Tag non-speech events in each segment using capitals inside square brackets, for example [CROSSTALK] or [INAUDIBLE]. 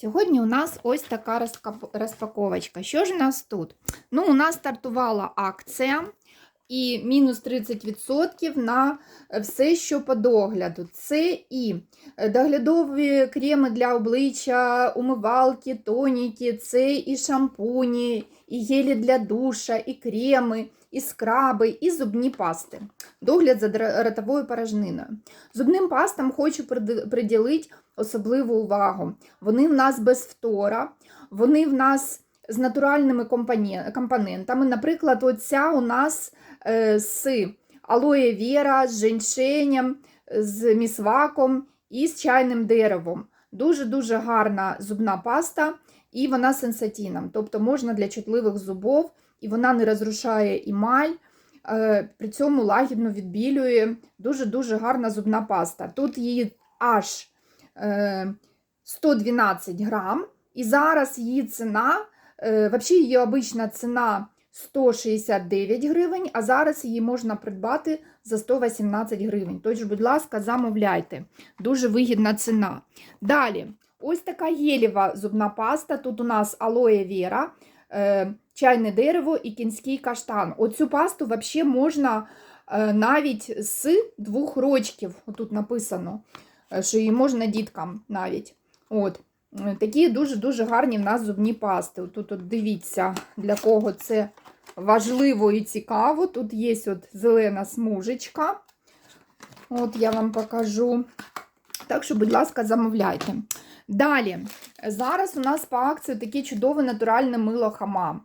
Сьогодні у нас ось така розпаковочка. Що ж у нас тут? Ну, у нас стартувала акція і мінус 30% на все, що по догляду. Це і доглядові креми для обличчя, умивалки, тоніки, це і шампуні, і гелі для душа, і креми, і скраби, і зубні пасти. Догляд за ротовою порожниною. Зубним пастам хочу приділити особливу увагу. Вони в нас без фтора, вони в нас з натуральними компонентами. Наприклад, оця у нас е, з алоє вера, з женьшенем, з місваком і з чайним деревом. Дуже-дуже гарна зубна паста, і вона з. Тобто можна для чутливих зубов, і вона не розрушає емаль, е, при цьому лагідно відбілює. Дуже-дуже гарна зубна паста. Тут її аж е, 112 грам, і зараз її ціна, е, взагалі її обична ціна 169 гривень, а зараз її можна придбати за 118 гривень. Тож, будь ласка, замовляйте. Дуже вигідна ціна. Далі, ось така гелєва зубна паста. Тут у нас алоє вера, е, чайне дерево і кінський каштан. Оцю пасту взагалі можна е, навіть з двох рочків. Отут написано, е, що її можна діткам навіть. От. Е, Такі дуже-дуже гарні в нас зубні пасти. Тут от дивіться, для кого це важливо і цікаво. Тут є от зелена смужечка. От я вам покажу. Так що, будь ласка, замовляйте. Далі, зараз у нас по акції таке чудове натуральне мило хамам.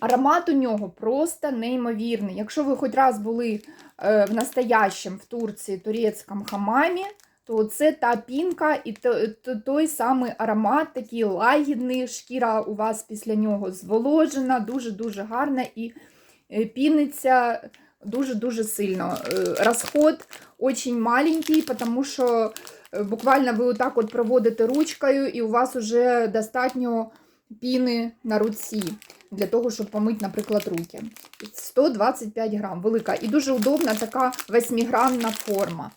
Аромат у нього просто неймовірний. Якщо ви хоч раз були е, в настоящем в Турції турецькому хамамі, то це та пінка і то- то- той самий аромат, такий лагідний, шкіра у вас після нього зволожена, дуже-дуже гарна і е, піниться дуже-дуже сильно. Е, Розход очень маленький, тому що буквально ви отак от проводите ручкою, і у вас вже достатньо піни на руці для того, щоб помити, наприклад, руки. 125 грам, велика. І дуже удобна така 8-грамна форма.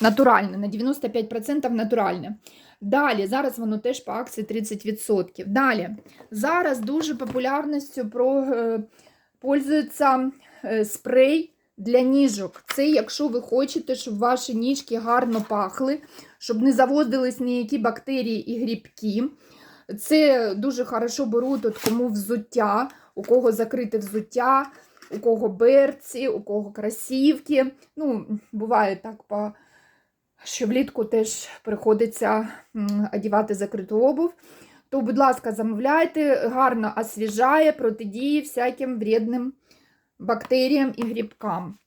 Натуральне, на 95% натуральне. Далі, зараз воно теж по акції 30%. Далі, зараз дуже популярністю про, е, пользується е, спрей для ніжок. Це якщо ви хочете, щоб ваші ніжки гарно пахли, щоб не заводились ніякі бактерії і грибки. Це дуже хорошо беруть от кому взуття, у кого закрите взуття, у кого берці, у кого красівки. Ну, буває так, по... що влітку теж приходиться одягати закриту обув. То, будь ласка, замовляйте, гарно освіжає, протидіє всяким вредним бактеріям і грибкам.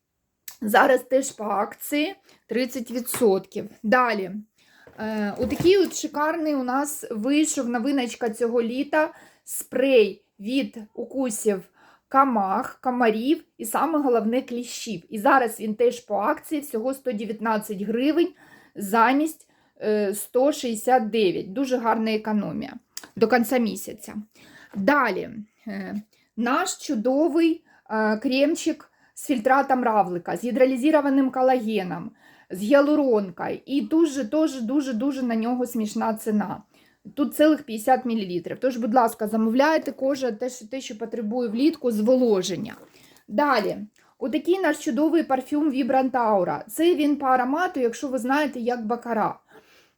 Зараз теж по акції 30%. Далі. Е, Отакий от шикарний у нас вийшов новиночка цього літа спрей від укусів камах, комарів і саме головне кліщів. І зараз він теж по акції всього 119 гривень замість е, 169. Дуже гарна економія до кінця місяця. Далі, е, наш чудовий е, кремчик з фільтратом равлика, з гідролізованим колагеном, з гіалуронкою. І дуже, дуже, дуже, дуже на нього смішна ціна. Тут цілих 50 мл. Тож, будь ласка, замовляйте кожа те, що- потребує влітку зволоження. Далі, отакий наш чудовий парфюм Vibrant Aura. Це він по аромату, якщо ви знаєте, як бакара.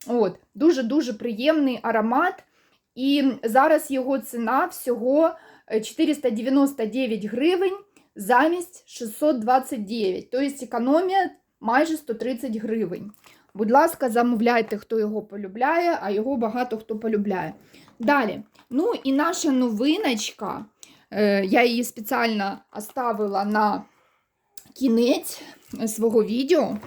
От, Дуже-дуже приємний аромат. І зараз його ціна всього е, 499 гривень замість 629. Тобто економія майже 130 гривень. Будь ласка, замовляйте, хто його полюбляє, а його багато хто полюбляє. Далі. Ну і наша новиночка. е, Я її спеціально оставила на кінець свого відео.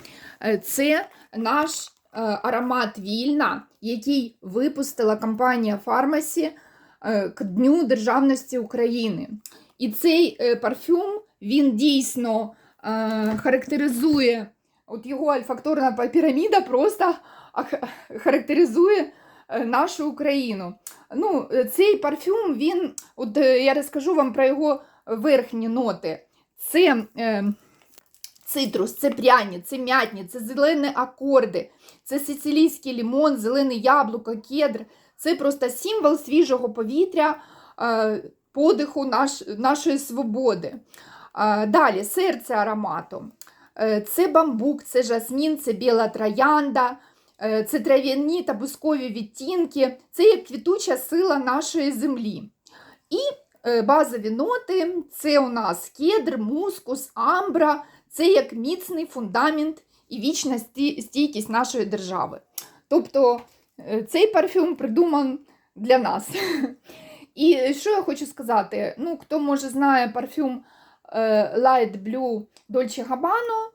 Е, Це наш е, аромат Вільна, який випустила компанія Фармасі к Дню Державності України. І цей е, парфюм він дійсно е, характеризує от його альфакторна піраміда просто характеризує е, нашу Україну. Ну, е, цей парфюм, він, от е, я розкажу вам про його верхні ноти. Це е, цитрус, це пряні, це м'ятні, це зелені акорди, це сицилійський лімон, зелене яблуко, кедр, Це просто символ свіжого повітря, е, подиху наш, нашої свободи. Е, Далі серце аромату. Е, Це бамбук, це жасмін, це біла троянда, це трав'яні та бускові відтінки, це як квітуча сила нашої землі. І базові ноти це у нас кедр, мускус, амбра, це як міцний фундамент і вічна стійкість нашої держави. Тобто цей парфюм придуман для нас. [LAUGHS] І що я хочу сказати? Ну, хто може знає парфюм е, Light Blue Dolce Gabbana,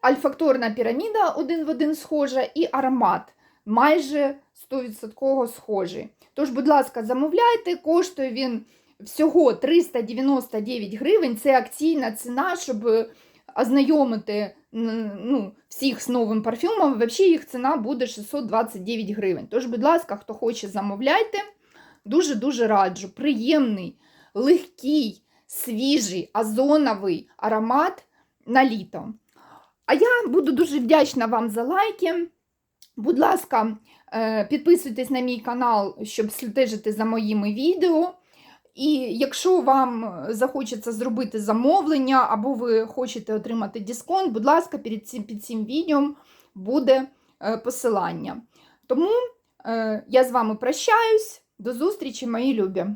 альфакторна піраміда один в один схожа, і аромат майже 100% схожий. Тож, будь ласка, замовляйте, коштує він всього 399 гривень. Це акційна ціна, щоб е, ознайомити ну, всіх з новим парфюмом. Взагалі їх ціна буде 629 гривень. Тож, будь ласка, хто хоче, замовляйте. Дуже-дуже раджу. Приємний, легкий, свіжий, озоновий аромат на літо. А я буду дуже вдячна вам за лайки. Будь ласка, е, підписуйтесь на мій канал, щоб стежити за моїми відео. І якщо вам захочеться зробити замовлення, або ви хочете отримати дисконт, будь ласка, під цим, під цим відео буде е, посилання. Тому е, я з вами прощаюсь. До зустрічі, мої любі!